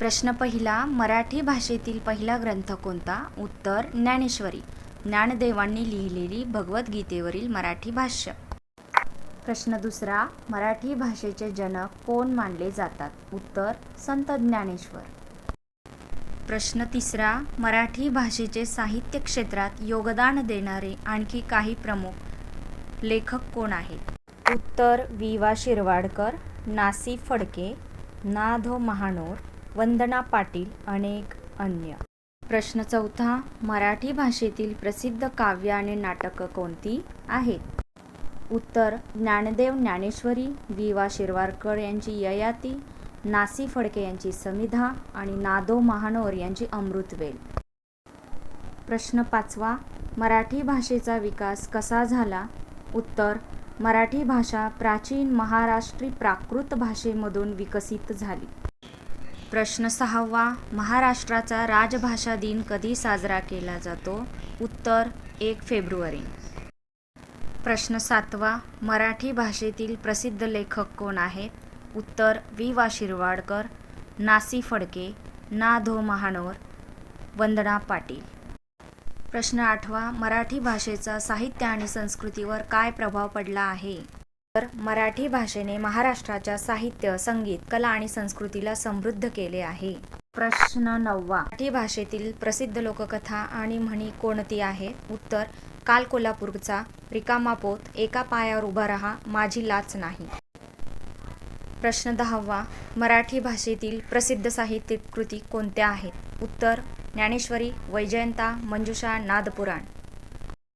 प्रश्न पहिला मराठी भाषेतील पहिला ग्रंथ कोणता? उत्तर ज्ञानेश्वरी. ज्ञानदेवांनी लिहिलेली भगवद्गीतेवरील मराठी भाष्य. प्रश्न दुसरा मराठी भाषेचे जनक कोण मानले जातात? उत्तर संत ज्ञानेश्वर. प्रश्न तिसरा मराठी भाषेचे साहित्य क्षेत्रात योगदान देणारे आणखी काही प्रमुख लेखक कोण आहेत उत्तर वि. वा. शिरवाडकर नासी फडके ना धो महानोर वंदना पाटील अनेक अन्य. प्रश्न चौथा मराठी भाषेतील प्रसिद्ध काव्य आणि नाटकं कोणती आहेत? उत्तर ज्ञानदेव ज्ञानेश्वरी वि वा. शिरवाडकर यांची ययाती नासी फडके यांची समिधा आणि नादो महानोर यांची अमृतवेल. प्रश्न पाचवा मराठी भाषेचा विकास कसा झाला? उत्तर मराठी भाषा प्राचीन महाराष्ट्री प्राकृत भाषेमधून विकसित झाली. प्रश्न सहावा. महाराष्ट्राचा राजभाषा दिन कधी साजरा केला जातो? उत्तर एक फेब्रुवारी. प्रश्न सातवा. मराठी भाषेतील प्रसिद्ध लेखक कोण आहेत? उत्तर वि वा. शिरवाडकर नासी फडके ना. धो. महानोर वंदना पाटील. प्रश्न आठवा. मराठी भाषेचा साहित्य आणि संस्कृतीवर काय प्रभाव पडला आहे? तर मराठी भाषेने महाराष्ट्राच्या साहित्य संगीत कला आणि संस्कृतीला समृद्ध केले आहे. प्रश्न नववा. मराठी भाषेतील प्रसिद्ध लोककथा आणि म्हणी कोणती आहेत? उत्तर काल कोल्हापूरचा रिकामा पोत एका पायावर उभा राहा माझी लाच नाही. प्रश्न दहावा. मराठी भाषेतील प्रसिद्ध साहित्यिक कृती कोणत्या आहेत? उत्तर ज्ञानेश्वरी वैजयंता मंजुषा नादपुराण.